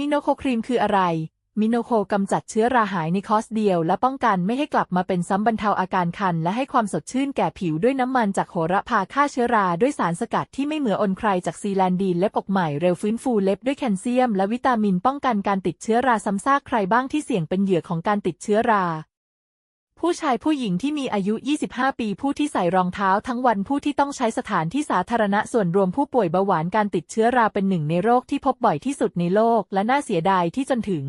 มิโนโคครีมคืออะไร มิโนโคกำจัดเชื้อราหายในคอสเดียว และป้องกันไม่ให้กลับมาเป็นซ้ำบรรเทาอาการคัน และให้ความสดชื่นแก่ผิวด้วยน้ำมันจากโหระพาฆ่าเชื้อราด้วยสารสกัดที่ไม่เหมืออนใครจากซีแลนดีนเล็บอกใหม่เร็วฟื้นฟูเล็บด้วยแคลเซียม และวิตามินป้องกันการติดเชื้อราซ้ำซากใครบ้างที่เสี่ยงเป็นเหยื่อของการติดเชื้อรา ผู้ชายผู้หญิงที่มีอายุ 25 ปีผู้ที่ใส่รองเท้าทั้งวันผู้ที่ต้องใช้สถานที่สาธารณะส่วนรวมผู้ป่วยเบาหวานการติดเชื้อราเป็นหนึ่งในโรคที่พบบ่อยที่สุดในโลกและน่าเสียดายที่จนถึง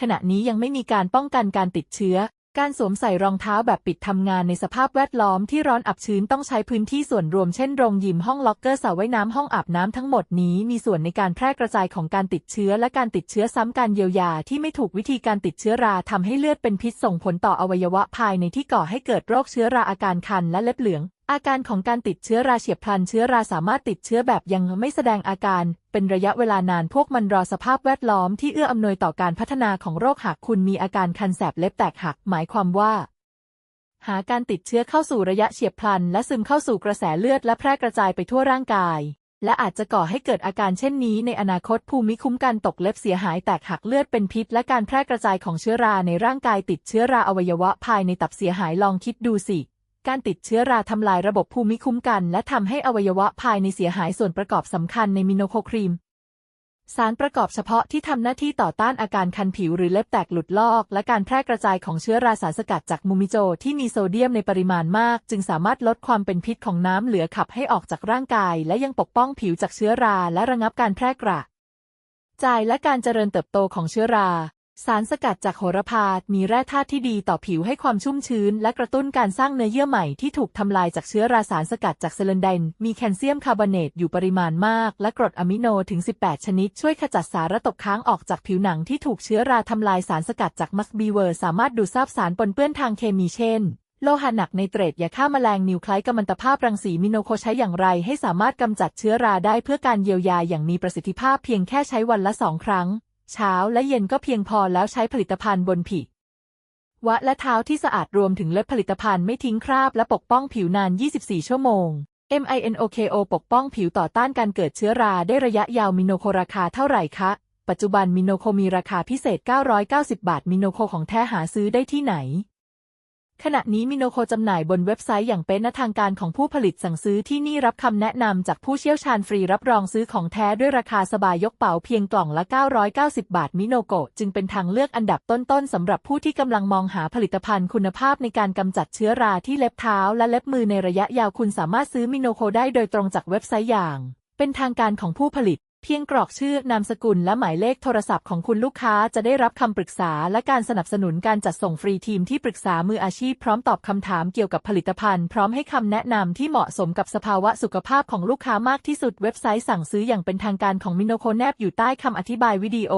ขณะนี้ยังไม่มีการป้องกันการติดเชื้อ การสวมใส่รองเท้าแบบปิดทำงานในสภาพแวดล้อมที่ร้อนอับชื้นต้องใช้พื้นที่ส่วนรวมเช่นโรงยิมห้องล็อกเกอร์สระว่ายน้ำห้องอาบน้ำทั้งหมดนี้มีส่วนในการแพร่กระจายของการติดเชื้อและการติดเชื้อซ้ำการเยียวยาที่ไม่ถูกวิธีการติดเชื้อราทำให้เลือดเป็นพิษส่งผลต่ออวัยวะภายในที่ก่อให้เกิดโรคเชื้อราอาการคันและเล็บเหลือง อาการของการติดเชื้อราเฉียบพลันเชื้อราสามารถติดเชื้อแบบยังไม่แสดงอาการ เป็นระยะเวลานานพวกมันรอสภาพแวดล้อมที่เอื้ออำนวยต่อการพัฒนาของโรคหากคุณมีอาการคันแสบเล็บแตกหักหมายความว่า หาการติดเชื้อเข้าสู่ระยะเฉียบพลัน และซึมเข้าสู่กระแสเลือดและแพร่กระจายไปทั่วร่างกาย และอาจจะก่อให้เกิดอาการเช่นนี้ในอนาคตภูมิคุ้มกันตกเล็บเสียหายแตกหักเลือดเป็นพิษ และการแพร่กระจายของเชื้อราในร่างกายติดเชื้อราอวัยวะภายในตับเสียหายลองคิดดูสิ การติดเชื้อราทำลายระบบภูมิคุ้มกัน และทำให้อวัยวะภายในเสียหายส่วนประกอบสำคัญในมิโนโคครีม สารประกอบเฉพาะที่ทำหน้าที่ต่อต้านอาการคันผิวหรือเล็บแตกหลุดลอก และการแพร่กระจายของเชื้อราสารสกัดจากมูมิโจที่มีโซเดียมในปริมาณมาก จึงสามารถลดความเป็นพิษของน้ำเหลือขับให้ออกจากร่างกาย และยังปกป้องผิวจากเชื้อราและระงับการแพร่กระจายและการเจริญเติบโตของเชื้อรา สารสกัดจากโหระพา มีแร่ธาตุที่ดีต่อผิวให้ความชุ่มชื้น และกระตุ้นการสร้างเนื้อเยื่อใหม่ที่ถูกทำลายจากเชื้อราสารสกัดจากเซเลนไดน มีแคลเซียมคาร์บอเนตอยู่ปริมาณมาก และกรดอะมิโนถึง 18 ชนิด ช่วยขจัดสารตกค้างออกจากผิวหนังที่ถูกเชื้อราทำลายสารสกัดจากมัสบีเวอร์ สามารถดูดซับสารปนเปื้อนทางเคมีเช่นโลหะหนักในเตรดยาฆ่าแมลงนิวไคลกัมมันตภาพรังสีมิโนโคใช้อย่างไรให้สามารถกำจัดเชื้อราได้เพื่อการเยียวยาอย่างมีประสิทธิภาพเพียงแค่ใช้วันละสองครั้ง เช้าและเย็นก็เพียงพอแล้วใช้ผลิตภัณฑ์บนผิววะและเท้าที่สะอาดรวมถึงเล็บผลิตภัณฑ์ไม่ทิ้งคราบและปกป้องผิวนาน 24 ชั่วโมง MINOKO ปกป้องผิวต่อต้านการเกิดเชื้อราได้ระยะยาวมิโนโคราคาเท่าไหร่คะ ปัจจุบันมิโนโคมีราคาพิเศษ 990 บาท มิโนโคของแท้หาซื้อได้ที่ไหน ขณะนี้มิโนโคจำหน่ายบนเว็บไซต์อย่างเป็นทางการของผู้ผลิตสั่งซื้อที่นี่รับคำแนะนำจากผู้เชี่ยวชาญฟรีรับรองซื้อของแท้ด้วยราคาสบายยกเป๋าเพียงกล่องละ 990 บาทมิโนโกจึงเป็นทางเลือกอันดับต้นๆสำหรับผู้ที่กำลังมองหาผลิตภัณฑ์คุณภาพในการกำจัดเชื้อราที่เล็บเท้าและเล็บมือในระยะยาวคุณสามารถซื้อมิโนโคได้โดยตรงจากเว็บไซต์อย่าง เป็นทางการของผู้ผลิต เพียงกรอกชื่อนามสกุลและหมายเลขโทรศัพท์ของคุณลูกค้าจะได้รับคำปรึกษาและการสนับสนุนการจัดส่งฟรีทีมที่ปรึกษามืออาชีพพร้อมตอบคำถามเกี่ยวกับผลิตภัณฑ์ พร้อมให้คำแนะนำที่เหมาะสมกับสภาวะสุขภาพของลูกค้ามากที่สุดเว็บไซต์สั่งซื้ออย่างเป็นทางการของมิโนโคแนบอยู่ใต้คำอธิบายวิดีโอ